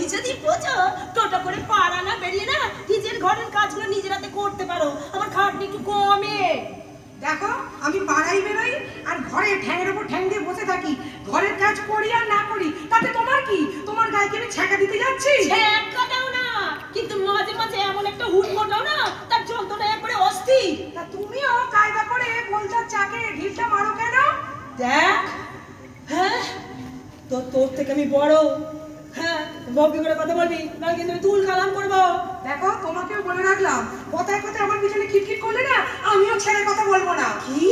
এই যদি বোঝো টোটো করে পাড়া না বেরিয়ে না নিজের ঘরের কাজগুলো নিজের হাতে করতে পারো। আমার খাটনি একটু কমে। দেখো আমি পাড়াই বেরোই আর ঘরে ঠ্যাংয়ের ওপর ঠ্যাং দিয়ে বসে থাকি। ঘরের কাজ করি আর না করি তাতে তোমার কি? তোমার গায়ে আমি ছ্যাঁকা দিতে যাচ্ছি? ছ্যাঁকা দাও না। কিন্তু মাঝে মাঝে এমন একটা হুট মোটাও না তার যন্ত্রণা একবারে অস্থির। তা তুমিও কায়দা করে বলতার চাকে ঢিলটা মারো কেন? দেখ হ্যাঁ তো তোর থেকে আমি বড়। হ্যাঁ বব্বি করে কথা বলবি? না কিন্তু তুই তুল কালাম করব। দেখো তোমাকেও বলে রাখলাম। কথায় কথায় আমার পিছনে খিটখিট করলে না আমিও ছেড়ে কথা বলব না। কি?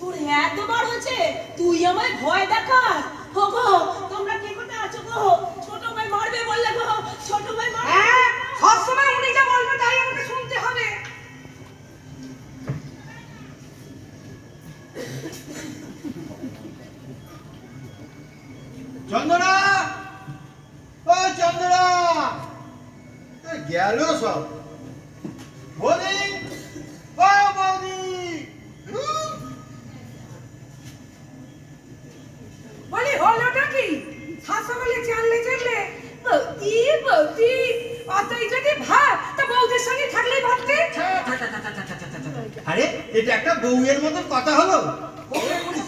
তোর এত বার হচ্ছে তুই আমায় ভয়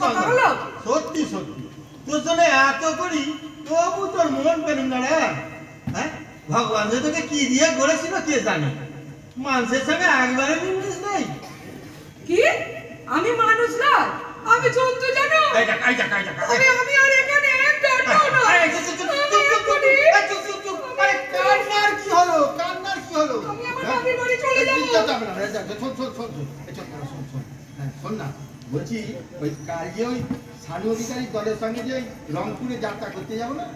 কথা হলো? সত্যি সত্যি। তোর জন্য এত করি তবু তোর মন পেলুম না রে। হ্যাঁ? ভগবান যে তোকে কি দিয়ে গড়েছিল কে জানে? মানুষের সঙ্গে একবারে মিলিস নাই। কি? আমি মানুষ না? আমি জন্তু জানো? আমি আমি আর এখানে হ্যাঁ, কান্নার কি হলো? কান্নার কি হলো? আমি আমার বাড়ি চলে হ্যাঁ? যাব শোন শোন শোন শোন। হ্যাঁ, শোন না। বলছি ওই কাল যে ওই সাধু অধিকারী দলের সঙ্গে যে রংপুরে যাত্রা করতে যাব না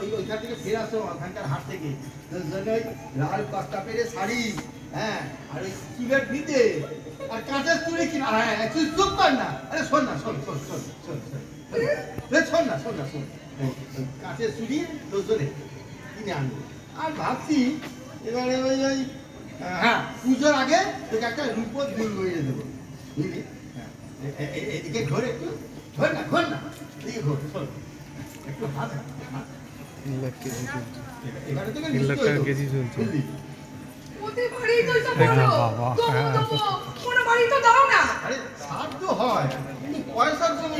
ওই ওইখান থেকে ফেরে আসো ওখানকার হাট থেকে। ওই লাল কষ্টা পেরে শাড়ি হ্যাঁ আর ওই কিবের ফিতে আর কাঁচের চুড়ি কিনা হ্যাঁ হ্যাঁ, তুই চুপ কর না। আরে শোন না শোন শোন শোন শোন শোন। না শোন না শোন। ওই কাঁচের চুড়ি জন্য কিনে আনব। আর ভাবছি এবারে ওই ওই হ্যাঁ পুজোর আগে তোকে একটা রূপো দুল বইয়ে দেবো। বুঝলি? হ্যাঁ, এদিকে ঘোর ঘোর না ঘোর না এদিকে ঘোর একটু হাত।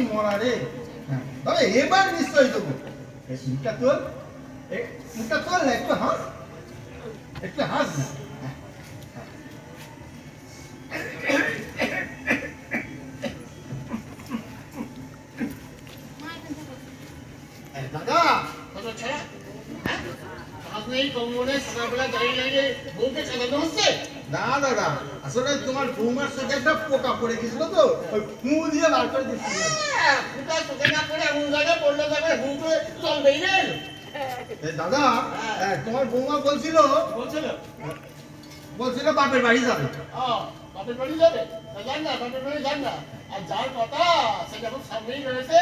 মরা রে তবে এবার নিশ্চয়ই দেবো মুখটা তোর মুখটা তোর একটু হাস একটু হাস না দাদা তোমার বৌমার সঙ্গে একটা পোকা পড়ে গেছিল তো ওই ফু করে দিচ্ছিল দাদা তোমার বৌমা বলছিল বলছিল? বাপের বাড়ি যাবে। বাপের বাড়ি যাবে? যান না বাপের বাড়ি যান না। আর যার কথা সে যখন সামনেই রয়েছে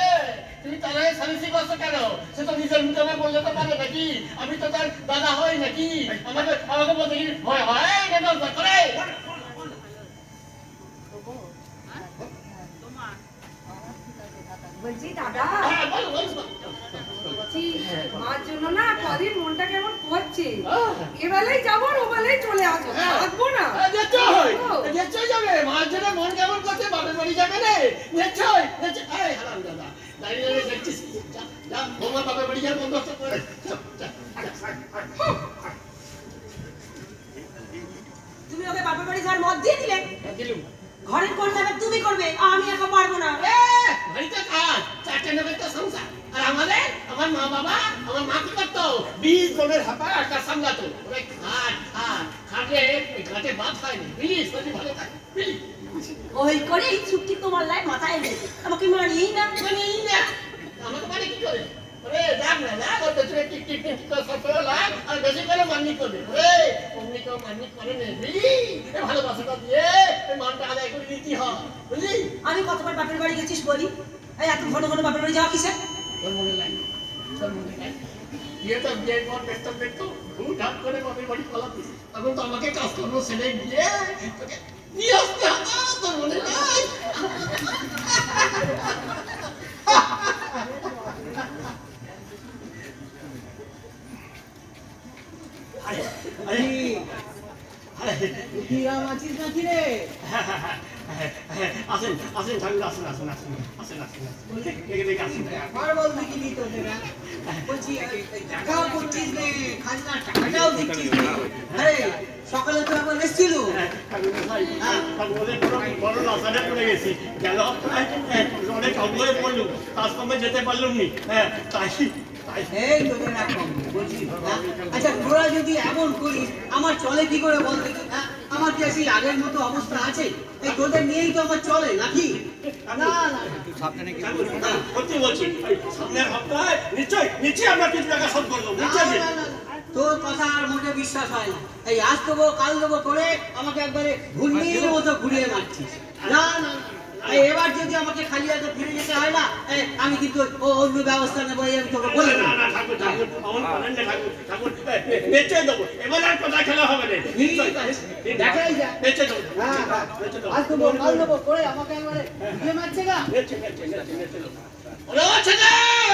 তুমি তার আগে সালিসি করছ কেন? সে তো নিজের মুখে বললে তো পারে নাকি? আমি তো তার দাদা হই নাকি? আমাকে আমাকে বলতে কি ভয় হয়? না করে? বলছি দাদা। হ্যাঁ বল বল বলছি মার জন্য না কদিন হ্যাঁ। এবেলায় যাব আর ওবেলায় চলে আসব। হ্যাঁ। থাকব না। নিশ্চয়। নিশ্চয় যাবে। মার জন্য মন কেমন করছে? বাপের বাড়ি যাবে রে নিশ্চয় নিশ্চয় আরে হারাম দাদা। দাঁড়িয়ে দাঁড়িয়ে দেখছিস যা যা। বৌমা বাপের বাড়ি যাওয়ার বন্দোবস্ত করে। যা, যা, যা। তুমি ওকে বাপের বাড়ি যাওয়ার মত দিয়ে দিলে? হ্যাঁ, দিলুম। ঘরের কোন তুমি করবে আমি একা পারব না। এ, বাড়িতে কাজ। চারটে নেবে তো সংসার। আর আমাদের আমার মা বাবা আমার মা কি করতো? বিশ জনের হাঁপা একটা সামলাতো ওরা খাট খাট খাটে ওই ঘাটে বাদ হয়নি বিলি শরীর ভালো থাকে বিলি ওই করে এই চুক্তি তোমার লাই মাথায় এনে আমাকে মানিয়েই না। মানে এই না। আমাকে মানে কি করে? ওরে যাক না যাক ওর পেছনে টিক টিক টিক টিক করে সব করে লাগ আর বেশি করে মান্নি করবে। ওরে অমনি কেউ মান্নি করে নে। বুঝলি এই ভালোবাসাটা দিয়ে এই মানটা আদায় করে দিতে হয়। বুঝলি? আমি কতবার বাপের বাড়ি গেছিস বলি? এই এত ঘন ঘন বাপের বাড়ি যাওয়া কিসে? ধর্মকে লাইন ধর্মকে লাইন দিয়ে তো বিয়ে পর ব্যস্ত ব্যস্ত ঢুকঢাক করে বাপের বাড়ি পালাতে তখন তো আমাকে কাজকর্ম ছেড়ে গিয়ে তোকে নিয়ে আসতে হতো তোর মনে নাই? আরে আরে। আরে কি রাম আছিস নাকি রে? হ্যাঁ, হ্যাঁ, হ্যাঁ। আসেন আসেন আসেন আসেন আসেন আসেন আসেন অনেক পড়লুম কাজকর্মে যেতে পারলুম নি হ্যাঁ? আচ্ছা তোরা যদি এমন করিস, আমার চলে কি করে বল দেখি হ্যাঁ? আমার কি সেই আগের মতো অবস্থা আছে? এই তোদের নিয়েই তো আমার চলে নাকি? না না। না। সত্যি বলছি। সামনের সপ্তাহে নিশ্চয় আমরা কিছু টাকা শোধ করব নিশ্চয়। তোর কথা আর মোটে বিশ্বাস হয় না। এই আজ দেবো কাল দেবো করে আমাকে একবারে ঘূর্ণির মতো ঘুরিয়ে মারছিস। না না। এবার যদি আমাকে খালি হাতে ফিরে যেতে হয় না আমি কিন্তু অন্য ব্যবস্থা নেব আমি তোকে বলি না ঠাকুর ঠাকুর ঠাকুর দেবো। এবার আর কথা খেলা হবে না। দেখাই যা বেঁচে দেবো। হ্যাঁ, হ্যাঁ। দেবো। আজ দেবো কাল দেবো। করে আমাকে একবারে। মারছে না বেঁচে নিশ্চয় নিশ্চয় দেবো।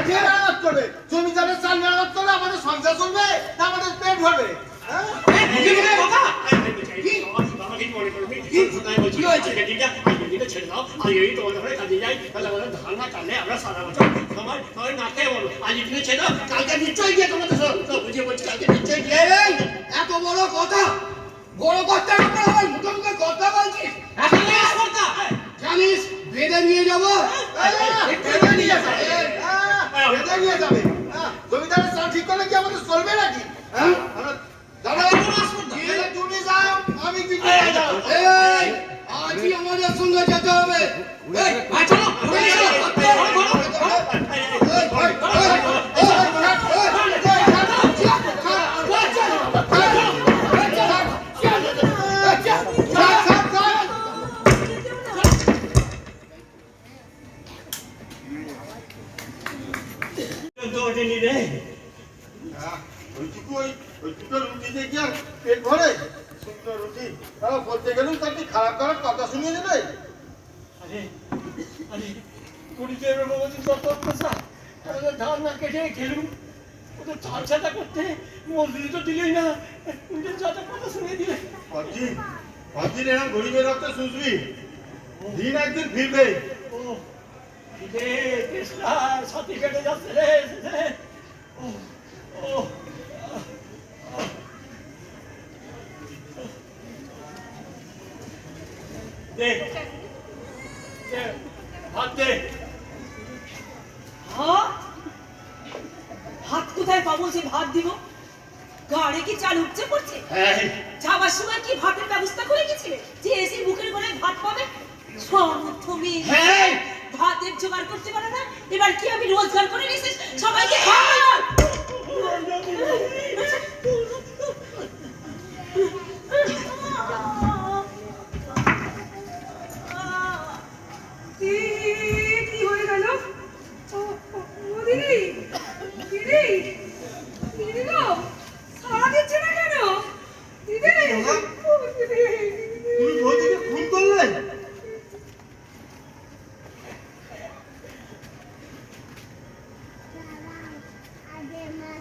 খেয়ে মেরামত করবে জমিদারের চাল মেরামত করলে আমাদের সংসার চলবে আমাদের পেট ভরবে হ্যাঁ? এত বড় কথা বড় কথা আমার মুখে মুখে কথা বলছিস জানিস বেঁধে নিয়ে যাব নিয়ে যাবে বেঁধে নিয়ে যাবে। হ্যাঁ, জমিদারের চাল ঠিক করলে কি আমাদের চলবে নাকি? হ্যাঁ দাদা তুমি যাও আমি কি আজই আমাদের সঙ্গে যেতে হবে। এসো। ওইটুকু ওই ওইটুকু রুটি দিয়ে কি আর পেট ভরে? সুন্দর রুটি। তারা বলতে গেলেও তার খারাপ খারাপ কথা শুনিয়ে দেবে? ধান না কেটে খেলুম। ওদের চাল ছাটা করতে মজুরি তো দিলেই না। ওদের যত কথা শুনে দিলে। কদিন? কদিন এরকম গরিবের রক্ত শুষবি? দিন একদিন ফিরবে। রে কৃষ্ণা সাথী কেটে যাচ্ছে রে রে। ও ও দে দে হাত দে। কোথায় পাবো যে ভাত দিব? গাড়ি কি চাল উপচে পড়ছে? হ্যাঁ। যাবার সময় কি ভাতের ব্যবস্থা করে গেছিলে? যে এসে বুকের করে ভাত পাবে? হ্যাঁ। ভাতের জোগাড় করতে পারে না? এবার কি আমি রোজগার করে নিয়েছি সবাইকে খাওয়াবো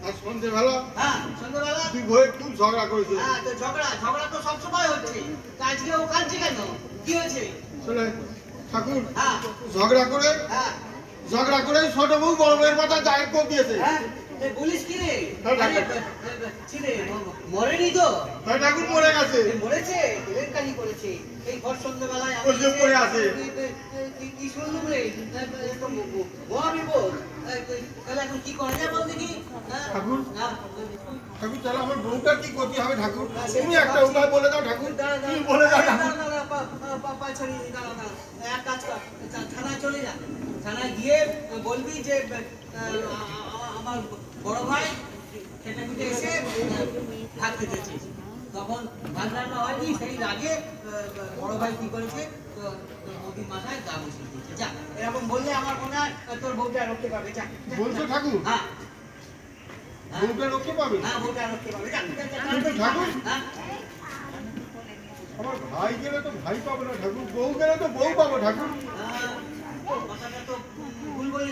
আর হ্যাঁ সন্ধ্যাবেলা? তুই বই খুব ঝগড়া করেছিস হ্যাঁ তো ঝগড়া ঝগড়া তো সবসময় হচ্ছে। তা আজকে ও কাঁদছে কেন? কি হয়েছে? শোনে ঠাকুর হ্যাঁ। ঝগড়া করে হ্যাঁ। ঝগড়া করে ছোট বউ বড় বউয়ের মাথা দায়িত্ব দিয়েছে। হ্যাঁ। এ, কি রে? আরে, ডাক্তার। এ, এ, কি রে, ম- মরেনি তো? ঠাকুর মরে গেছে। মরেছে? কেলেঙ্কারি করেছে। এই ভর সন্ধ্যাবেলায় আমি ওই যে পড়ে আছে। এ, এ, এ, কি- কি রে? এ, এ, তো ম- ম- মহা বিপদ এ, এ, তাহলে এখন কি করা যায় বল দেখি? ঠাকুর? ঠাকুর তাহলে আমার বউটার কি ক্ষতি হবে ঠাকুর? তুমি একটা উপায় বলে দাও ঠাকুর। তুমি বলে দাও পা- ছাড়িয়ে দাঁড়া, দাঁড়া। এক কাজ কর, থানায় চলে যা। থানায় গিয়ে বলবি যে আমার বড় ভাই খেটে খুটে এসে আহ, ভাত খেতেছে। তখন ভাত রান্না হয়নি সেই রাগে বড় ভাই কি করেছে তো তো মাথায় গা বসিয়ে যা এরকম বললে আমার মনে হয় তোর বউটা রক্ষে পাবে। যা যা, বলছো ঠাকুর? হ্যাঁ। হ্যাঁ, বউটা রক্ষে পাবে? হ্যাঁ বউটা রক্ষে পাবে। যা, যা, যা, যা, কিন্তু ঠাকুর? হ্যাঁ। আমার ভাই গেলে তো ভাই পাবো না ঠাকুর বউ গেলে তো বউ পাবো ঠাকুর।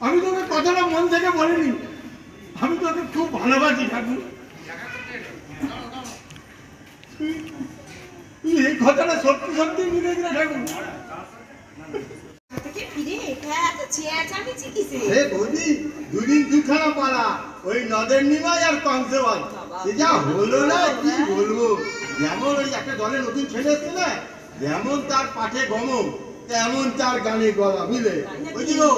আমি তো ওকে কথাটা মন থেকে বলিনি। আমি তো ওকে খুব ভালোবাসি ঠাকুর এই কথাটা সত্যি সত্যি দিলে ঠাকুর দুদিন দুখানা পালা ওই নদের আর কংসেবাল সে যা হলো না কি বলব? যেমন ওই একটা দলে নতুন ছেলে এসছে না যেমন তার পাঠে গম তেমন তার গানে গলা বুঝলে গো,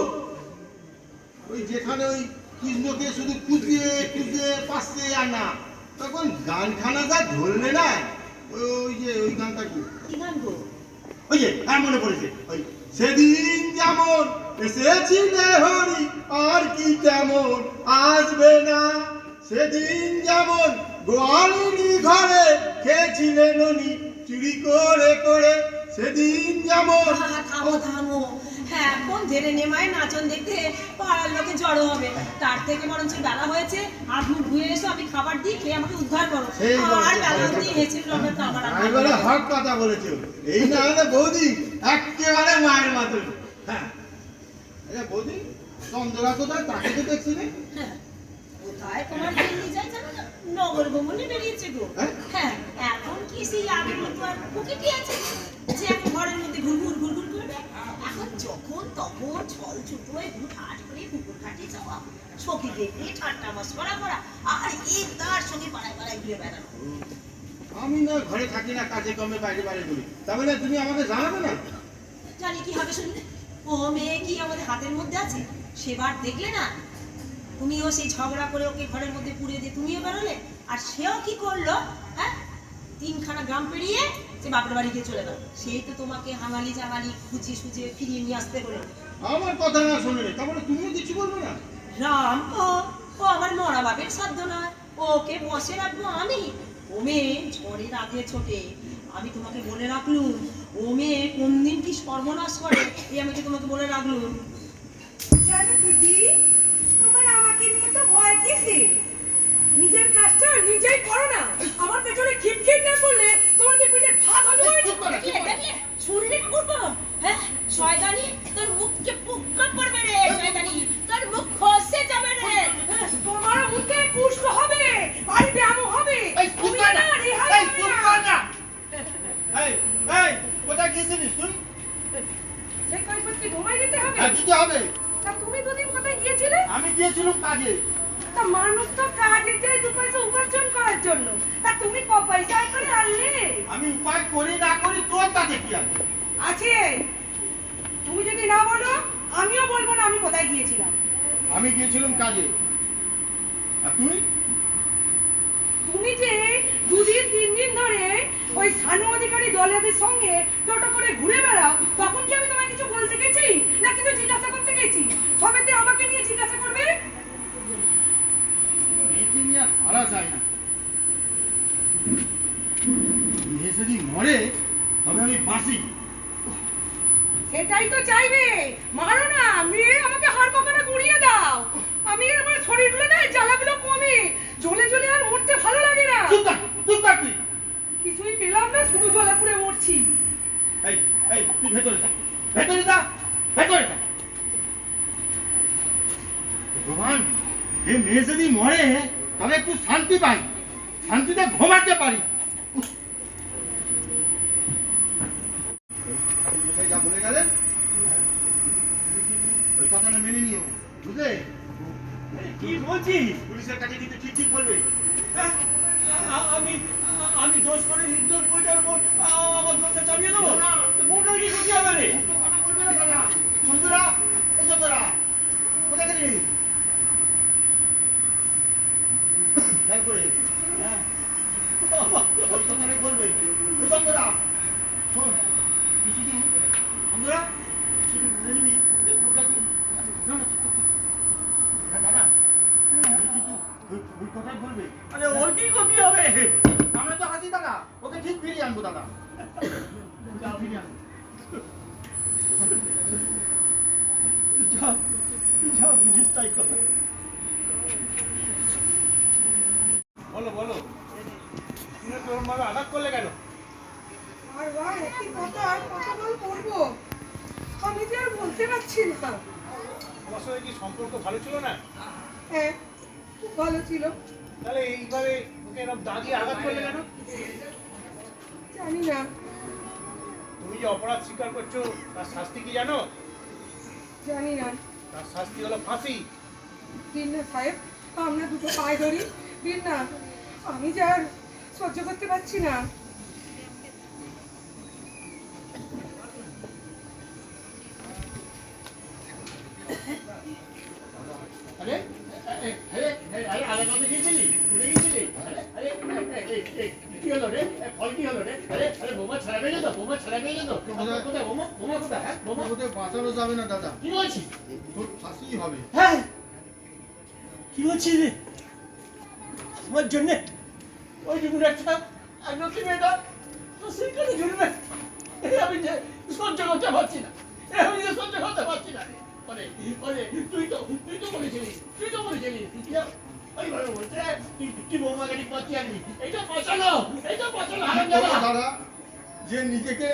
ওই যেখানে ওই কৃষ্ণকে শুধু কুচিয়ে কুচিয়ে পাশে আর না তখন গানখানা যা ধরলে না ওই যে ওই গানটা কি? কি গান গো? ওই যে হ্যাঁ মনে পড়েছে। ওই সেদিন যেমন এসেছিলে হরি আর কি তেমন আসবে না। সেদিন যেমন গোয়ালিনী ঘরে খেয়েছিলে ননি চুরি করে করে সেদিন যেমন থামো থামো। হ্যাঁ এখন ধেরে নেমায় নাচন দেখতে পাড়ার লোকে জড়ো হবে। তার থেকে বরঞ্চ বেলা হয়েছে মুখ ধুয়ে এসো আমি খাবার দিই খেয়ে আমাকে উদ্ধার করো। আর বেলা অব্দি হেসে রবে খাবার আর এবারে হক কথা বলেছ। এই না হলে বৌদি একেবারে মায়ের মতন। হ্যাঁ। বৌদি চন্দ্রা কোথায়? তাকে তো দেখছি না। হ্যাঁ, কোথায় তোমার নগর ভ্রমণে বেরিয়েছে গো। হ্যাঁ? হ্যাঁ এখন কি সেই আগের মতো আর প্রকৃতি আছে? যে এখন ঘরের মধ্যে ঘুরঘুর ঘুরঘুর করবে? এখন যখন তখন ছল ছুটোয় ঘুর হাট করে পুকুর ঘাটে যাওয়া সখী দেখে ঠাট্টা মস্করা করা আর এই তার সঙ্গে পাড়ায় পাড়ায় ঘুরে বেড়ানো। আমি না ঘরে থাকি না কাজে কমে বাইরে বাইরে করি তাহলে তুমি আমাকে জানাবে না? জানি কি হবে শুনলে ও মেয়ে কি আমাদের হাতের মধ্যে আছে? সেবার দেখলে না তুমিও সেই ঝগড়া করে ওকে ঘরের মধ্যে পুড়িয়ে দিয়ে তুমিও বেরোলে? আর সেও কি করল? হ্যাঁ? তিনখানা গ্রাম পেরিয়ে সে বাপের বাড়ি গিয়ে চলে গেল। সেই তো তোমাকে হাঙালি জাঙালি খুঁজে সুজে ফিরিয়ে নিয়ে আসতে হলো। আমার কথা না শুনে তারপরে তুমিও কিছু বলবে না? রাম ও ও আমার মরা বাপের সাধ্য নয়। ওকে বসে রাখব আমি। ও মেয়ে ঝড়ের আগে ছোটে আমি তোমাকে বলে রাখলুম। ও মেয়ে কোন দিন কি সর্বনাশ করে? এই আমি তোমাকে বলে রাখলুম? কেন দিদি? তোমার আমাকে নিয়ে ভয় কিসে নিজের কাজটা নিজেই করো না আমার পেছনে খিটখিট না করলে তোমার কি পিঠে ভাত হবে না? চুপ করো? শুনলে করব? হ্যাঁ, শয়তানি, তোর মুখকে পুক্কা করবে রে, শয়তানি। আর ধরা যায় না। মেয়ে যদি মরে তবে আমি বাঁচি। সেটাই তো চাইবে। মারো না মেয়ে আমাকে হাড় পাকাটা গুড়িয়ে দাও। আমি আমার শরীরগুলো না জ্বালাগুলো কমে। জ্বলে জ্বলে আর মরতে ভালো লাগে না। কিছুই পেলাম না শুধু জ্বলা পুড়ে মরছি। এই এই তুই ভেতরে যা ভেতরে ভগবান এ মেয়ে যদি মরে তবে একটু শান্তি পাই। শান্তিতে ঘুমাতে পারি। যা বলে গেলেন ওই কথাটা মেনে নিও। বুঝলে? কি বলছিস? পুলিশের কাছে কিন্তু ঠিক ঠিক বলবে। হ্যাঁ? আমি আমি দোষ করে নির্দোষ বইটার উপর আমার দোষটা চাপিয়ে দেবো? কি হবে রে? কোথায় গেলি খেয়াল করে হ্যাঁ ওই কথাটাই বলবে ও চন্দরা শোন তুই শুধু চন্দরা শুধু বলে দিবি যে ওটা তুই- না, না, তুই- তুই- হ্যাঁ, দাদা ওই- ওই কথাই বলবে। আরে ওর কি ক্ষতি হবে? আমরা তো হাসি দাদা। ওকে ঠিক ফিরিয়ে আনব দাদা। ফিরিয়ে আনব। যা যা বুঝিস তাই কর। বলো বলো। তুমি তোর মাকে আঘাত করলে কেন? আর ভাই একই কথা আর কত বল করব আমি যে আর বলতে পারছি না। তোমার সঙ্গে কি সম্পর্ক ভালো ছিল না? হ্যাঁ খুব ভালো ছিল। তাহলে এইভাবে ওকে এরকম দাগিয়ে আঘাত করলে কেন? জানি না। তুমি যে অপরাধ স্বীকার করছ তার শাস্তি কি জানো? জানি না। তার শাস্তি হলো ফাঁসি। দিন না সাহেব আমরা দুটো পায়ে ধরি। দিন না। আমি যে আর সহ্য করতে পারছি না। হ্যাঁ বাঁচানো যাবে না দাদা। কি ফাঁসি হবে। হ্যাঁ। কি বলছিস রে? আমার জন্যে ওই যেগুলো একটা মেয়েটা সেখানে ঝুলবে এই আমি যে সহ্য করতে পারছি না। আমি যে সহ্য করতে পারছি না। ওরে ওরে তুই তো তুই তো বলেছিলি তুই তো বলেছিলি। ওইভাবে বলছে তুই কি বৌমা গাড়ি এইটা বাঁচানো এইটা বাঁচানো হারাম দাদা যে নিজেকে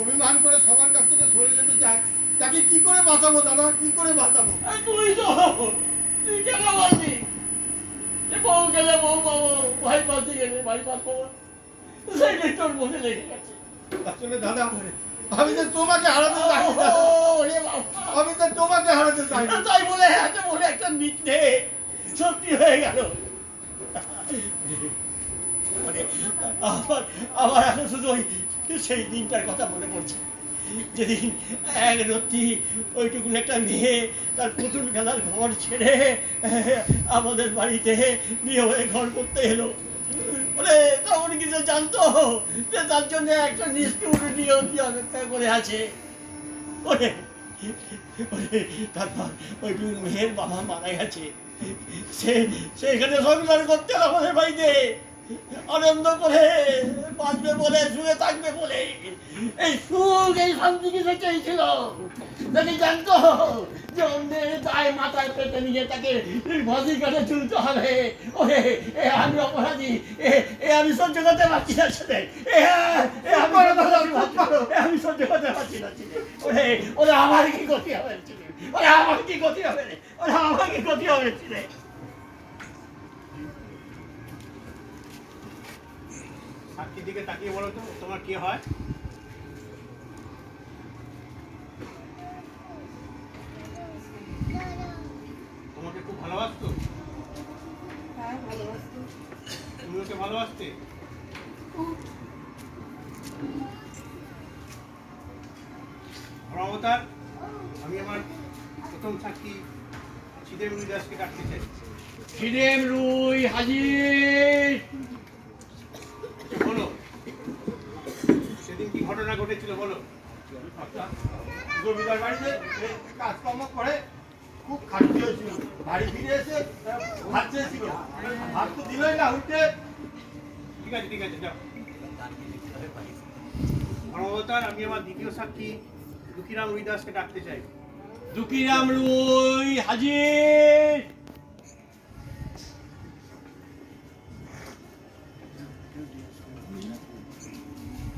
অভিমান করে সবার কাছ থেকে সরে যেতে চায় তাকে কি করে বাঁচাবো দাদা? কি করে বাঁচাবো? তুই তো তুই কেন বলবি আমি তো তোমাকে হারাতে আমি তো তোমাকে হারাতে তাই বলে একটা মিথ্যে সত্যি হয়ে গেল আমার আমার এখন শুধু ওই সেই দিনটার কথা মনে পড়ছে। যেদিন এক রত্তি ওইটুকুন একটা মেয়ে তার পুতুল খেলার ঘর ছেড়ে আমাদের বাড়িতে নিয়ে হয়ে ঘর করতে এলো। ওরে তখন কি সে জানতো যে তার জন্য একটা নিষ্ঠুর নিয়তি অপেক্ষা করে আছে। ওরে তারপর ওই মেয়ের বাবা মারা গেছে। সে সেখানে সংসার করতে আমাদের বাড়িতে। আনন্দ করে বাঁচবে বলে শুয়ে থাকবে বলে। এই সুখ এই শান্তি কিছু চেয়েছিল নাকি জানতো যে অন্যের দায় মাথায় পেতে নিয়ে তাকে ভাজি কাটে তুলতে হবে। ওরে এ আমি অপরাধী এ এ আমি সহ্য করতে পারছি না ছেলে। এ আমি সহ্য করতে পারছি না। ওরে ওরে আমার কি গতি হবে ওরে আমার কি গতি হবে ওরে আমার কি গতি হবে ছেলে? সাক্ষীর দিকে তাকিয়ে বলো তো তোমার কি হয়? তোমাকে খুব ভালোবাসতো? হ্যাঁ ভালোবাসতো। তুমি ওকে ভালোবাসতে? অবতার আমি আমার প্রথম সাক্ষী ছিদেম দাসকে ডাকতে চাই। খিদেম রুই হাজির একটু বলো সেদিন কি ঘটনা ঘটেছিল, বলো। জমিদার বাড়িতে কাজকর্ম করে খুব খাটতে হয়েছিল। বাড়ি ফিরে এসে ভাত চেয়েছিল। ভাত তো দিলই না, উঠে। ঠিক আছে ঠিক আছে, যাও। অবতার আমি আমার দ্বিতীয় সাক্ষী দুঃখীরাম রুইদাসকে ডাকতে চাই। দুকিরাম রুই হাজির!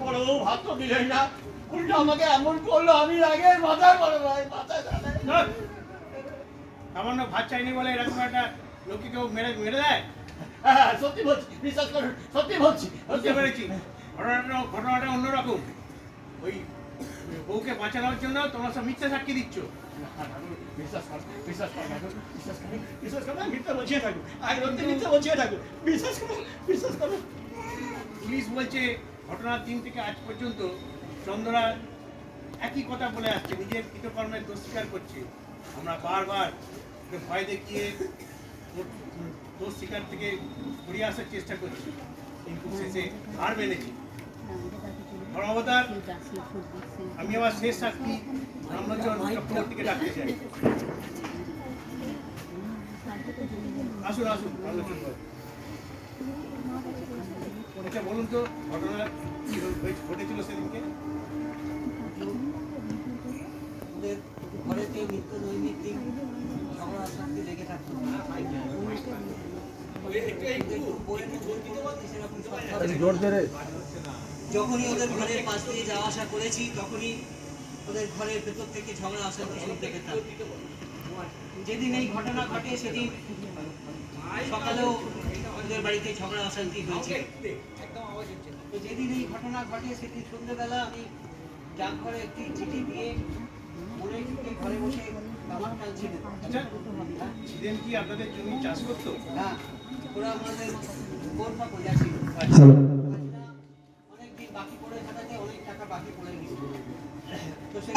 বড় ভাত তো দিলেন না। উল্টো আমাকে এমন করল আমি আগে মাথায় বড় ভাই মাথায় সামান্য ভাত চাইনি বলে এরকম একটা লোককে কেউ মেরে মেরে দেয়? হ্যাঁ সত্যি বলছি বিশ্বাস করুন সত্যি বলছি বুঝতে পেরেছি। ঘটনাটা ঘটনাটা অন্যরকম। ওই বউকে বাঁচানোর জন্য তোমরা সব মিথ্যা সাক্ষী দিচ্ছ। বিশ্বাস কর বিশ্বাস কর বিশ্বাস করো বিশ্বাস করো মিথ্যা বলছিয়ে থাকুক আগে মিথ্যা বলছিয়ে থাকুক বিশ্বাস করো বিশ্বাস করো। পুলিশ বলছে ঘটনার দিন থেকে আজ পর্যন্ত চন্দ্রা একই কথা বলে আসছে, নিজের কৃতকর্মের দোষ স্বীকার করছে। আমরা বারবার ভয় দেখিয়ে দোষ স্বীকার থেকে ঘুরিয়ে আসার চেষ্টা করছি, কিন্তু শেষে হার মেনেছি। বড় অবতার আমি আমার শেষ সাক্ষী রামলোচন চক্রবর্তীকে ডাকতে চাই। আসুন আসুন, রামলোচন বলুন তো ঘটনা কি ঘটেছিল সেদিনকে? ওদের ঘরেতে নিত্য নৈমিত্তিক ঝগড়া শান্তি লেগে থাকতো যখনই ওদের ঘরের পাশ দিয়ে যাওয়া আসা করেছি তখনই ওদের ঘরের ভেতর থেকে ঝগড়া অশান্তি শুনতে পেতাম যেদিন এই ঘটনা ঘটে সেদিন সকালেও ওদের বাড়িতে ঝগড়া অশান্তি হয়েছে। তো যেদিন এই ঘটনা ঘটে সেদিন সন্ধ্যেবেলা আমি ডাকঘরে একটি চিঠি দিয়ে মনে ঢুকে ঘরে বসে আমার টানছিলেন আচ্ছা ছিলেন কি আপনাদের জমি চাষ করতো? হ্যাঁ ওরা আমাদের ছিল। অনেকদিন বাকি পড়ে থাকাতে অনেক টাকা বাকি পড়ে গেছিল তো সে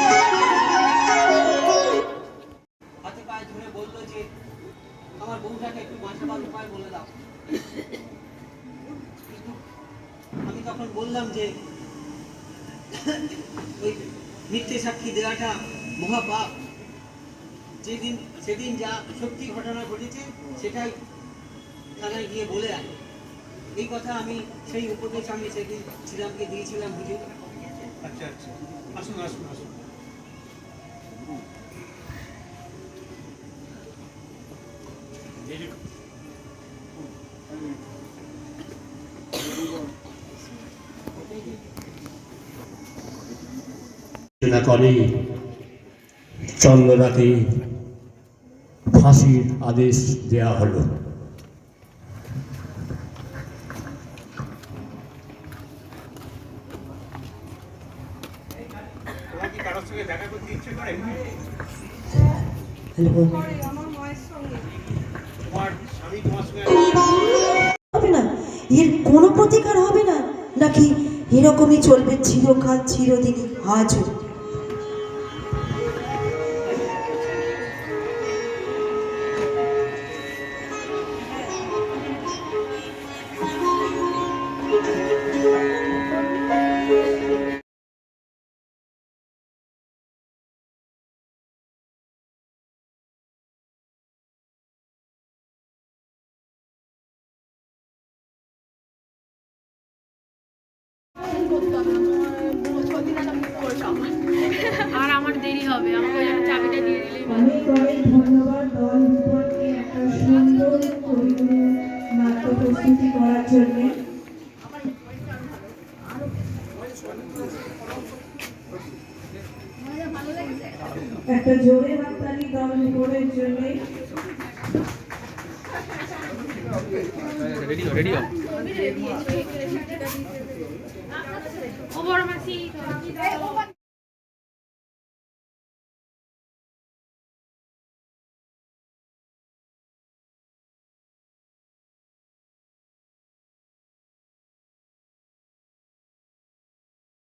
আমি তখন বললাম যে ওই মিথ্যে সাক্ষী দেওয়াটা মহাপাপ। যেদিন সেদিন যা সত্যি ঘটনা ঘটেছে সেটাই থানায় গিয়ে বলে আয় এই কথা আমি সেই উপদেশ আমি সেদিন শ্রীরামকে দিয়েছিলাম বুঝে। আচ্ছা আচ্ছা। আসুন আসুন আসুন। ঘোষণা করে চন্দ্রনাথে ফাঁসির আদেশ দেয়া হলো। হবে এর কোনো প্রতিকার হবে না, নাকি এরকমই চলবে চিরকাল, চিরদিনই, আজও। আর আমার দেরি হবে আমাকে ওই চাবিটা দিয়ে দিলেই। অনেক অনেক ধন্যবাদ দল উপরকে একটা সুন্দর কবিগুরু নাট্য প্রস্তুতি করার জন্য একটা জোরে হাততালি দল উপরের জন্য O por más